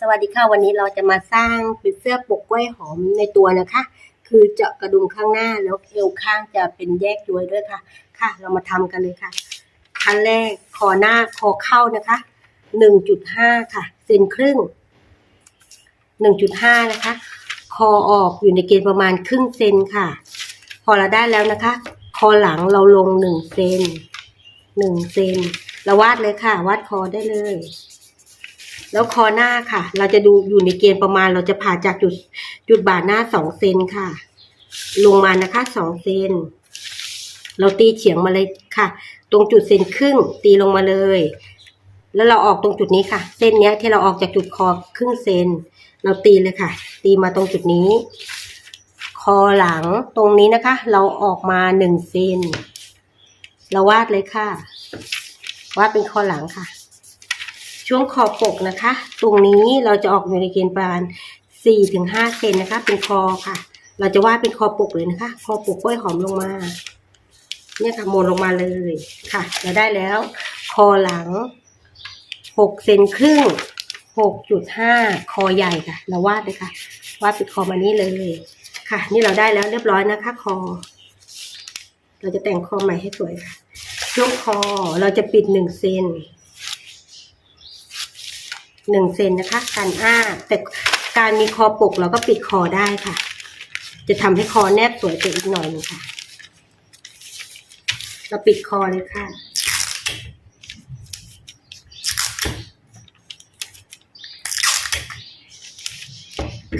สวัสดีค่ะวันนี้เราจะมาสร้างเป็นเสื้อปกกล้วยหอมในตัวนะคะ คือเจาะกระดุมข้างหน้าแล้วเอวข้างจะเป็นแยกย้วยด้วยค่ะ ค่ะ เรามาทำกันเลยค่ะขั้นแรกคอหน้าคอเข้านะคะหนึ่งจุดห้าค่ะเซนครึ่งหนึ่งจุดห้านะคะ คอออกอยู่ในเกณฑ์ประมาณครึ่งเซนค่ะ พอเราได้แล้วนะคะ คอหลังเราลงหนึ่งเซนหนึ่งเซนเราวาดเลยค่ะ วาดคอได้เลย แล้วคอหน้าค่ะ เราจะดูอยู่ในเกณฑ์ประมาณ เราจะผ่าจากจุดจุดบ่าหน้าสองเซนค่ะ ลงมานะคะสองเซนเราตีเฉียงมาเลยค่ะ ตรงจุดเซนครึ่ง ตีลงมาเลย แล้วเราออกตรงจุดนี้ค่ะ เส้นเนี้ยที่เราออกจากจุดคอครึ่งเซนเราตีเลยค่ะ ตีมาตรงจุดนี้ คอหลังตรงนี้นะคะ เราออกมาหนึ่งเซนเราวาดเลยค่ะ วาดเป็นคอหลังค่ะ ช่วงขอปกนะคะ ตรงนี้เราจะออกอยู่ในเกณฑ์ประมาณสี่ถึงห้าเซนนะคะ เป็นคอค่ะ เราจะวาดเป็นคอปกเลยนะคะ คอปกกล้วยหอมลงมา เนี่ยค่ะโมนลงมาเลยค่ะ เราได้แล้ว คอหลังหกเซนครึ่งหกจุดห้าคอใหญ่ค่ะ เราวาดเลยค่ะ วาดเป็นคอมานี่เลยค่ะ นี่เราได้แล้วเรียบร้อยนะคะ คอ เราจะแต่งคอใหม่ให้สวยค่ะช่วงคอเราจะปิดหนึ่งเซน หนึ่งเซนนะคะการอ้าแต่การมีคอปกเราก็ปิดคอได้ค่ะ จะทำให้คอแนบสวยไปอีกหน่อยหนึงค่ะ เราปิดคอเลยค่ะ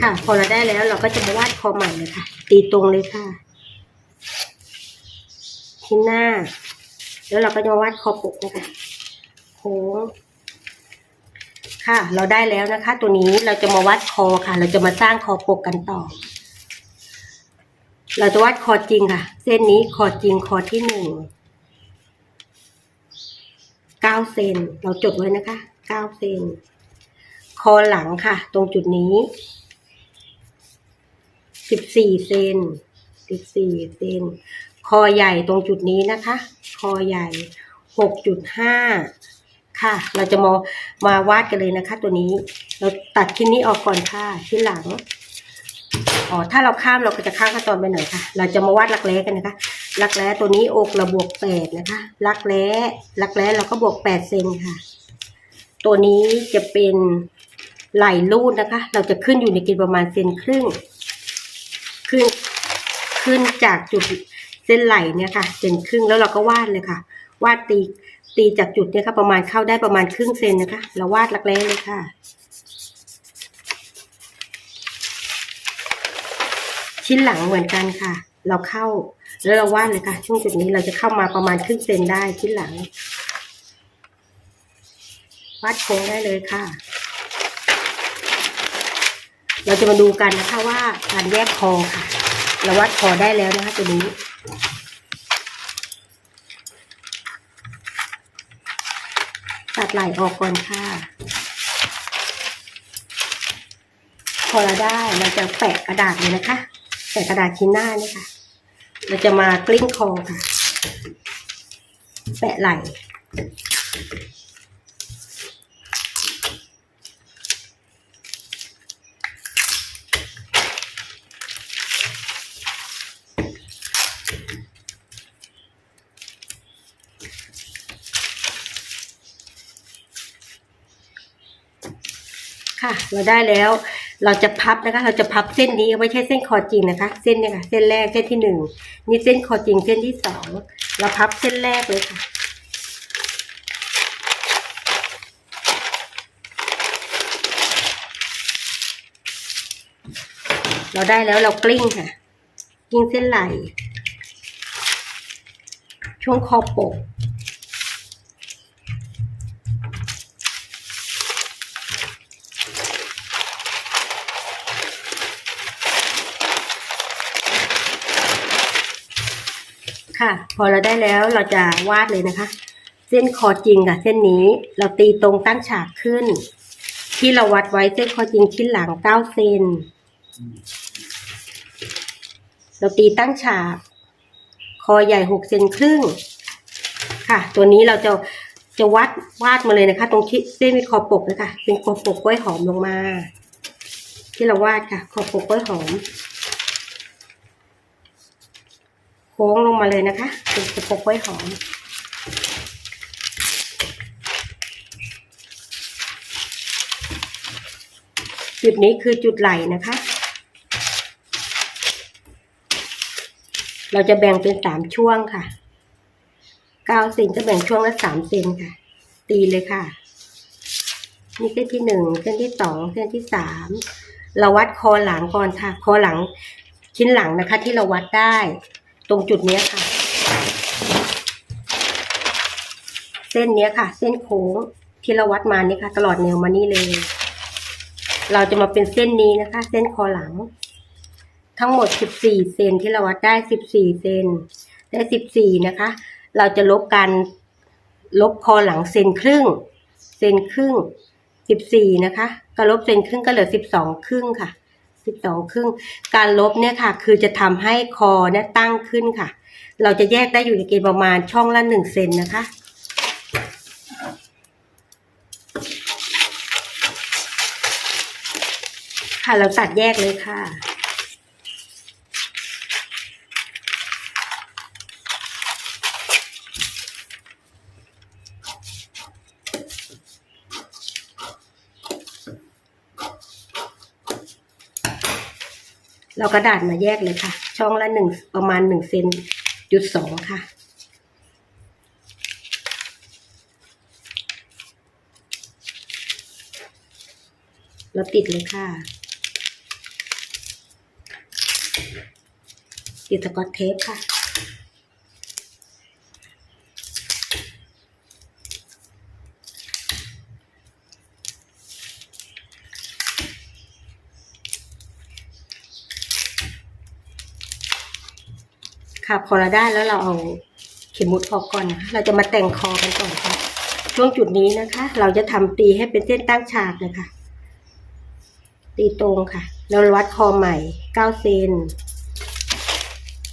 ค่ะ พอเราได้แล้วเราก็จะมาวาดคอใหม่เลยค่ะ ตีตรงเลยค่ะที่หน้า แล้วเราก็จะมาวาดคอปกนะคะโค้ง ค่ะ เราได้แล้วนะคะ ตัวนี้เราจะมาวัดคอค่ะ เราจะมาสร้างคอปกกันต่อ เราจะวัดคอจริงค่ะ เส้นนี้คอจริงคอที่หนึ่งเก้าเซนเราจดไว้นะคะเก้าเซนคอหลังค่ะ ตรงจุดนี้สิบสี่เซนสิบสี่เซนคอใหญ่ตรงจุดนี้นะคะ คอใหญ่หกจุดห้า ค่ะ เราจะมามา วาดกันเลยนะคะ ตัวนี้ เราตัดชิ้นนี้ออกก่อนค่ะชิ้นหลังอ๋อถ้าเราข้ามเราก็จะข้ามขั้นตอนไปหน่อยค่ะ เราจะมาวาดรักแร้กันนะคะ รักแร้ตัวนี้อกเราบวกแปดนะคะ รักแร้รักแร้เราก็บวกแปดเซนค่ะ ตัวนี้จะเป็นไหล่ลูดนะคะ เราจะขึ้นอยู่ในกณฑ์ประมาณเซนครึ่ง ขึ้นขึ้นจากจุดเส้นไหลเนี่ยค่ะเซนครึ่งแล้วเราก็วาดเลยค่ะ วาดตี ตีจากจุดเนี่ยค่ะประมาณเข้าได้ประมาณครึ่งเซนนะคะเราวาดรักแร้เลยค่ะ ชิ้นหลังเหมือนกันค่ะ เราเข้าแล้วเราวาดเลยค่ะ ช่วงจุดนี้เราจะเข้ามาประมาณครึ่งเซนได้ชิ้นหลัง วาดโค้งได้เลยค่ะ เราจะมาดูกันนะคะว่าการแยกคอค่ะ เราวาดคอได้แล้วนะคะตัวนี้ ตัด ไหลออกก่อนค่ะ พอเราได้เราจะแปะกระดาษเลยนะคะแปะกระดาษชิ้นหน้านี่ค่ะ เราจะมากลิ้งคอค่ะ แปะไหล ค่ะ เราได้แล้ว เราจะพับนะคะ เราจะพับเส้นนี้ไม่ใช่เส้นคอจริงนะคะ เส้นเนี่ยค่ะ เส้นแรกเส้นที่หนึ่งนี่เส้นคอจริงเส้นที่สองเราพับเส้นแรกเลยค่ะเราได้แล้วเรากลิ้งค่ะ กลิ้งเส้นไหล่ช่วงคอปก ค่ะ พอเราได้แล้วเราจะวาดเลยนะคะ เส้นคอจริงกับเส้นนี้เราตีตรงตั้งฉากขึ้น ที่เราวัดไว้เส้นคอจริงชิ้นหลังเก้าเซนเราตีตั้งฉาก คอใหญ่หกเซนครึ่ง ค่ะ ตัวนี้เราจะจะวัดวาดมาเลยนะคะ ตรงที่เส้นมีขอปกนะคะเป็นขอปกกล้วยหอมลงมา ที่เราวาดค่ะขอปกกล้วยหอม โค้งลงมาเลยนะคะเป็นขอบปกกล้วยหอมจุดนี้คือจุดไหลนะคะ เราจะแบ่งเป็นสามช่วงค่ะเก้าเซนจะแบ่งช่วงละสามเซนค่ะ ตีเลยค่ะ นี่เส้นที่หนึ่งเส้นที่สองเส้นที่สามเราวัดคอหลังก่อนค่ะ คอหลังชิ้นหลังนะคะ ที่เราวัดได้ ตรงจุดนี้ค่ะ เส้นนี้ค่ะ เส้นโค้งที่เราวัดมานี่ค่ะ ตลอดแนวมานี่เลย เราจะมาเป็นเส้นนี้นะคะ เส้นคอหลัง ทั้งหมด 14 เซนที่เราวัดได้ 14 เซนได้ 14 นะคะ เราจะลบกันลบคอหลังเซนครึ่ง เซนครึ่ง 14 นะคะก็ลบเซนครึ่งก็เหลือ 12 ครึ่งค่ะ 12ครึ่งการลบเนี่ยค่ะ คือจะทำให้คอเนี่ยตั้งขึ้นค่ะ เราจะแยกได้อยู่ในเกณฑ์ประมาณช่องละ1เซนนะคะค่ะเราตัดแยกเลยค่ะ เรากระดาษมาแยกเลยค่ะ ช่องละหนึ่งประมาณหนึ่งเซนจุดสองค่ะ เราติดเลยค่ะ ติดสกอตเทปค่ะ ค่ะ พอเราได้แล้วเราเอาเข็มมุดออกก่อนนะคะเราจะมาแต่งคอกันก่อนค่ะ ช่วงจุดนี้นะคะ เราจะทำตีให้เป็นเส้นตั้งฉากเลยค่ะ ตีตรงค่ะ เราวัดคอใหม่เก้าเซน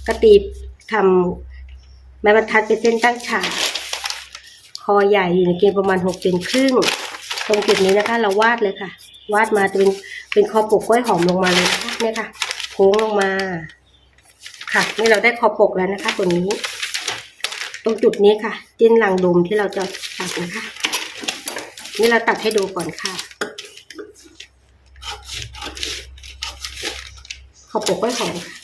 ก็ตีทำไม้บรรทัดเป็นเส้นตั้งฉากคอใหญ่อยู่ในเกณฑ์ประมาณหกเซนครึ่ง ตรงจุดนี้นะคะ เราวาดเลยค่ะ วาดมาจะเป็นเป็นคอปกกล้วยหอมลงมาเลยนะคะเนี่ยค่ะ โค้งลงมา ค่ะนี่เราได้คอปกแล้วนะคะ ตัวนี้ ตรงจุดนี้ค่ะ จิ้นหลังดุมที่เราจะตัดนะคะ นี่เราตัดให้ดูก่อนค่ะขอปกไว้หอมค่ะนี่ค่ะ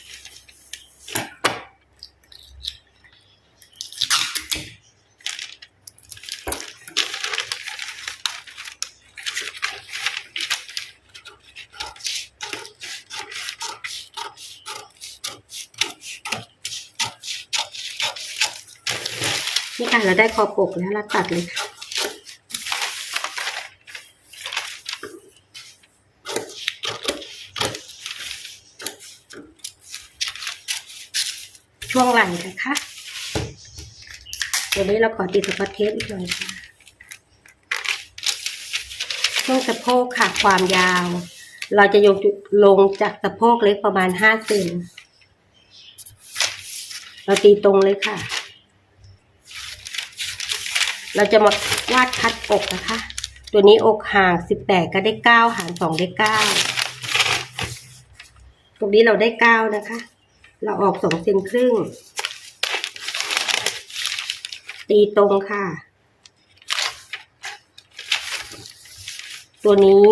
ได้คอปกแล้วเราตัดเลยค่ะช่วงไหล่นะคะเดี๋ยวนี้เราขอติดสกอตเทปอีกหน่อยค่ะช่วงสะโพกค่ะความยาว เราจะยงลงจากสะโพกเล็กประมาณห้าเซนเราตีตรงเลยค่ะ เราจะมาวาดคัดอกนะคะ ตัวนี้อกห่างสิบแปดก็ได้เก้าหารสองได้เก้าตรงนี้เราได้เก้านะคะ เราออกสองเซนครึ่ง ตีตรงค่ะ ตัวนี้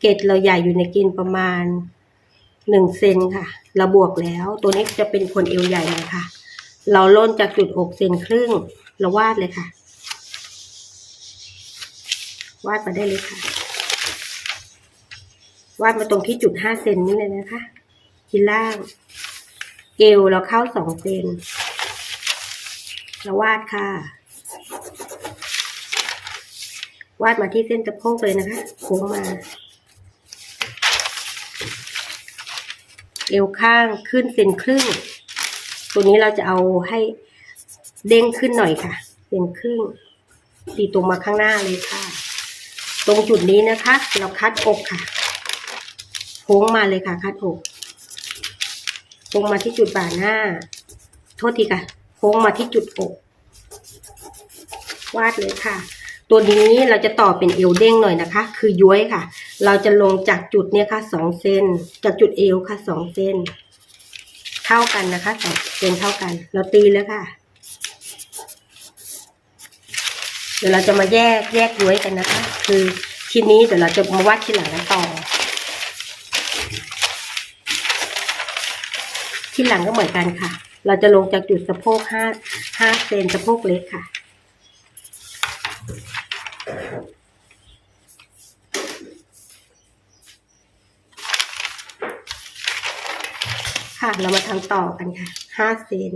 เกตเราใหญ่อยู่ในเกินประมาณหนึ่งเซนค่ะ เราบวกแล้ว ตัวนี้จะเป็นคนเอวใหญ่เลยค่ะ เราล่นจากจุดอกเซนครึ่ง เราวาดเลยค่ะ วาดมาได้เลยค่ะ วาดมาตรงที่จุดห้าเซนนี่เลยนะคะ ที่ล่าง เอวเราเข้าสองเซนเราวาดค่ะ วาดมาที่เส้นสะโพกเลยนะคะโค้งมา เอวข้างขึ้นเซนครึ่ง ตัวนี้เราจะเอาให้เด้งขึ้นหน่อยค่ะเซนครึ่งตีตรงมาข้างหน้าเลยค่ะ ตรงจุดนี้นะคะ เราคัดอกค่ะโค้งมาเลยค่ะ คัดอกโค้งมาที่จุดบ่าหน้า โทษทีค่ะโค้งมาที่จุดอกวาดเลยค่ะ ตัวนี้เราจะต่อเป็นเอวเด้งหน่อยนะคะ คือย้วยค่ะ เราจะลงจากจุดเนี้ยค่ะสองเซนจากจุดเอวค่ะสองเซนเท่ากันนะคะสองเซนเท่ากัน เราตีแล้วค่ะ เดี๋ยวเราจะมาแยกแยกย้วยกันนะคะ คือชิ้นนี้เดี๋ยวเราจะมาวาดชิ้นหลังกันต่อชิ้นหลังก็เหมือนกันค่ะ เราจะลงจากจุดสะโพกห้าห้าเซนสะโพกเล็กค่ะ ค่ะ เรามาทำต่อกันค่ะห้าเซน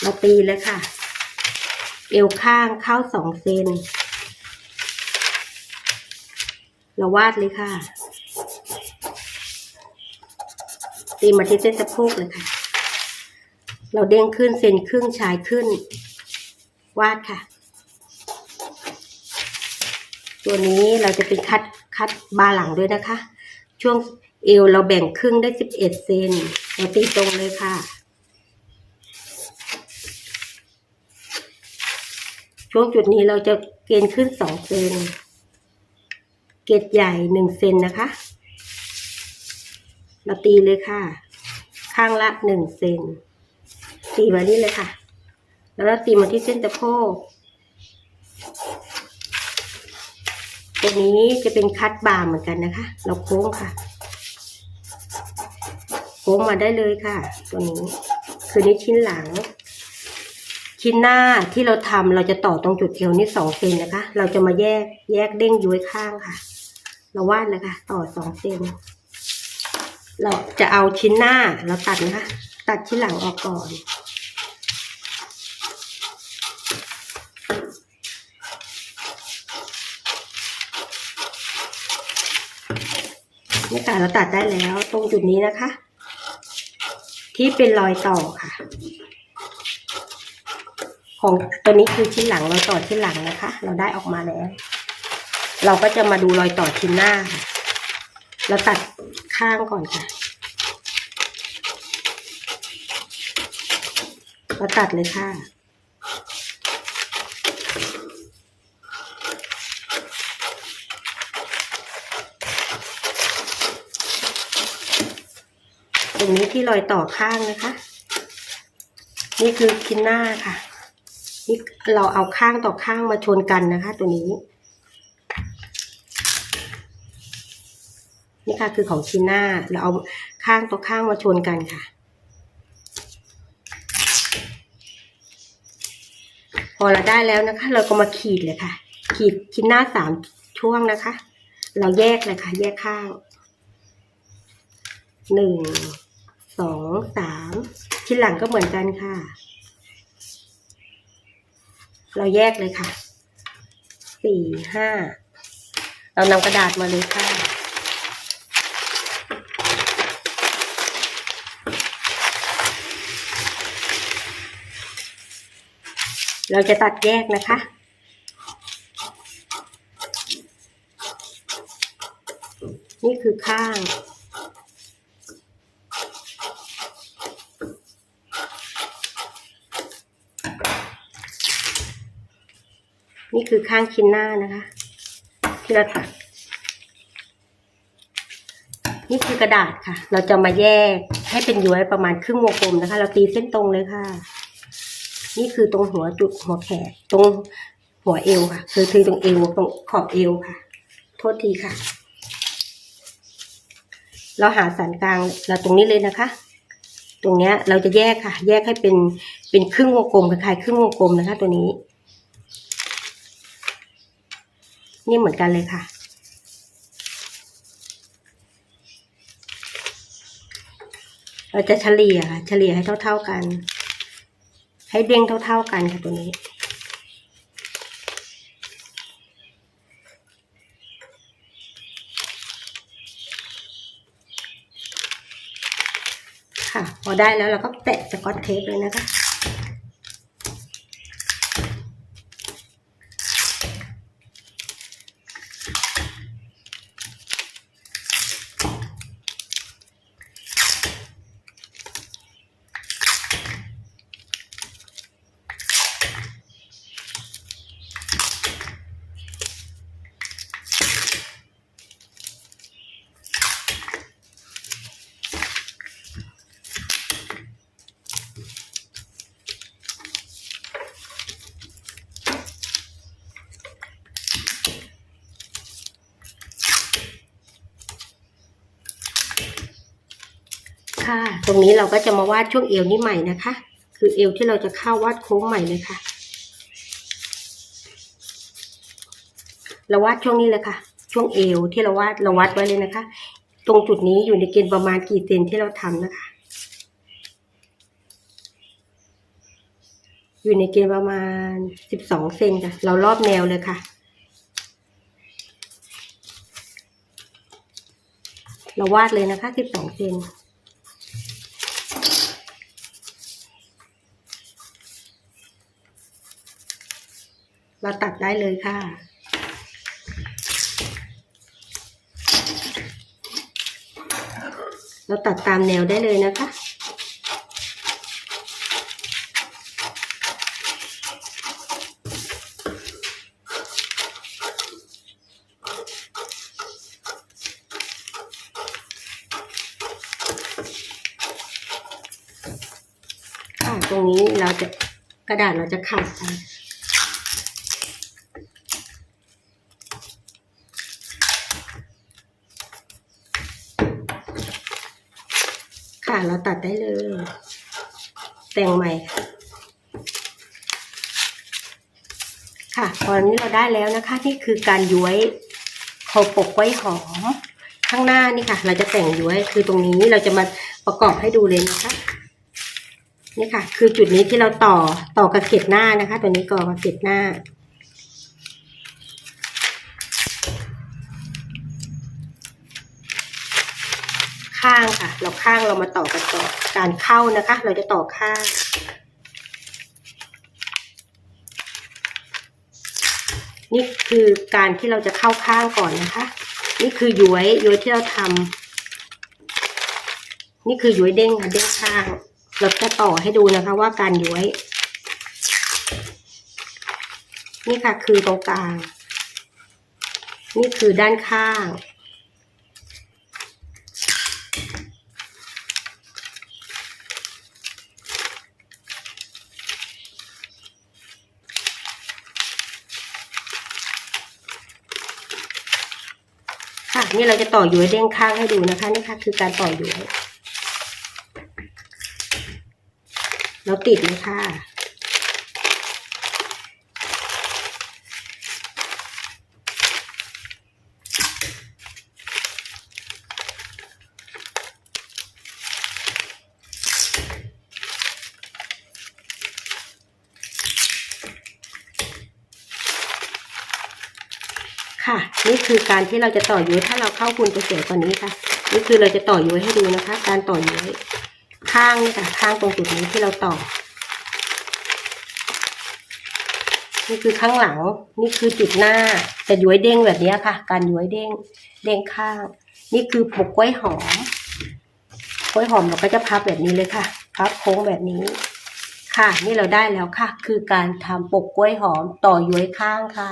เราตีเลยค่ะ เอวข้างเข้าสองเซนเราวาดเลยค่ะ ตีมาที่เส้นสะโพกเลยค่ะ เราเด้งขึ้นเซนครึ่งชายขึ้น วาดค่ะ ตัวนี้เราจะเป็นคัดคัดบาหลังด้วยนะคะ ช่วงเอวเราแบ่งครึ่งได้สิบเอ็ดเซนเราตีตรงเลยค่ะ ช่วงจุดนี้เราจะเกณฑ์ขึ้นสองเซน เกตใหญ่หนึ่งเซนนะคะ เราตีเลยค่ะ ข้างละหนึ่งเซน ตีมานี่เลยค่ะ แล้วเราตีมาที่เส้นสะโพกตัวนี้จะเป็นคัดบาร์เหมือนกันนะคะ เราโค้งค่ะ โค้งมาได้เลยค่ะ ตัวนี้ คือนี้ชิ้นหลัง ชิ้นหน้าที่เราทำเราจะต่อตรงจุดเอวนี่สองเซนนะคะ เราจะมาแยกแยกเด้งย้วยข้างค่ะ เราวาดเลยค่ะต่อสองเซนเราจะเอาชิ้นหน้าเราตัดนะคะ ตัดชิ้นหลังออกก่อนนี่ค่ะเราตัดได้แล้วตรงจุดนี้นะคะ ที่เป็นรอยต่อค่ะ ของตัวนี้คือชิ้นหลังรอยต่อชิ้นหลังนะคะ เราได้ออกมาแล้ว เราก็จะมาดูรอยต่อชิ้นหน้า เราตัดข้างก่อนค่ะ เราตัดเลยค่ะตรงนี้ที่รอยต่อข้างนะคะ นี่คือชิ้นหน้าค่ะ นี่เราเอาข้างต่อข้างมาชนกันนะคะ ตัวนี้ นี่ค่ะคือของชินหน้าเราเอาข้างต่อข้างมาชนกันค่ะพอเราได้แล้วนะคะ เราก็มาขีดเลยค่ะ ขีดชิ้นหน้าสามช่วงนะคะ เราแยกเลยค่ะ แยกข้างหนึ่งสองสามชิ้นหลังก็เหมือนกันค่ะ เราแยกเลยค่ะ สี่ห้า เรานำกระดาษมาเลยค่ะ เราจะตัดแยกนะคะนี่คือข้าง นี่คือข้างชิ้นหน้านะคะ ที่เราตัด นี่คือกระดาษค่ะ เราจะมาแยกให้เป็นย้วยประมาณครึ่งวงกลมนะคะ เราตีเส้นตรงเลยค่ะ นี่คือตรงหัวจุดหัวแขนตรงหัวเอวค่ะ คือคือตรงเอวตรงขอบเอวค่ะ โทษทีค่ะ เราหาสันกลางเราตรงนี้เลยนะคะ ตรงเนี้ยเราจะแยกค่ะ แยกให้เป็นเป็นครึ่งวงกลมคล้ายๆครึ่งวงกลมนะคะ ตัวนี้ นี่เหมือนกันเลยค่ะ เราจะเฉลี่ยค่ะ เฉลี่ยให้เท่าๆกัน ให้เด้งเท่าๆกันค่ะตัวนี้ค่ะ พอได้แล้วเราก็แปะสกอตเทปเลยนะคะ ค่ะ ตรงนี้เราก็จะมาวาดช่วงเอวนี่ใหม่นะคะ คือเอวที่เราจะเข้าวาดโค้งใหม่เลยค่ะเราวาดช่วงนี้เลยค่ะ ช่วงเอวที่เราวาดเราวัดไว้เลยนะคะ ตรงจุดนี้อยู่ในเกณฑ์ประมาณกี่เซนที่เราทำนะคะ อยู่ในเกณฑ์ประมาณสิบสองเซนค่ะ เรารอบแนวเลยค่ะเราวาดเลยนะคะสิบสองเซน เราตัดได้เลยค่ะ เราตัดตามแนวได้เลยนะคะตรงนี้เราจะกระดาษเราจะขาดไป ค่ะ เราตัดได้เลย แต่งใหม่ ค่ะ ตอนนี้เราได้แล้วนะคะ นี่คือการย้วยคอปกไว้หอม ข้างหน้านี่ค่ะ เราจะแต่งย้วยคือตรงนี้เราจะมาประกอบให้ดูเลยนะคะนี่ค่ะ คือจุดนี้ที่เราต่อต่อกับเกล็ดหน้านะคะ ตัวนี้ก่อกับเกล็ดหน้า ข้างค่ะ เราข้างเรามาต่อกันต่อการเข้านะคะ เราจะต่อข้าง นี่คือการที่เราจะเข้าข้างก่อนนะคะ นี่คือย้วยย้วยที่เราทำนี่คือย้วยเด้งค่ะเด้งข้าง เราจะต่อให้ดูนะคะว่าการย้วย นี่ค่ะคือตรงกลาง นี่คือด้านข้าง นี่เราจะต่อย้วยเด้งข้างให้ดูนะคะนี่ค่ะคือการต่อย้วยเราติดเลยค่ะ ค่ะ นี่คือการที่เราจะต่อย้ยถ้าเราเข้าคุณจะเสียกว่านี้ค่ะ นี่คือเราจะต่อย้ยให้ดูนะคะ การต่อย้ยข้างนี่ค่ะข้างตรงจุดนี้ที่เราต่อ นี่คือข้างหลัง นี่คือจุดหน้าจะย้วยเด้งแบบนี้ค่ะ การย้วยเด้งเด้งข้าง นี่คือปกกล้วยหอมกล้วยหอมเราก็จะพับแบบนี้เลยค่ะ พับโค้งแบบนี้ ค่ะ นี่เราได้แล้วค่ะ คือการทำปกกล้วยหอมต่อย้วยข้างค่ะ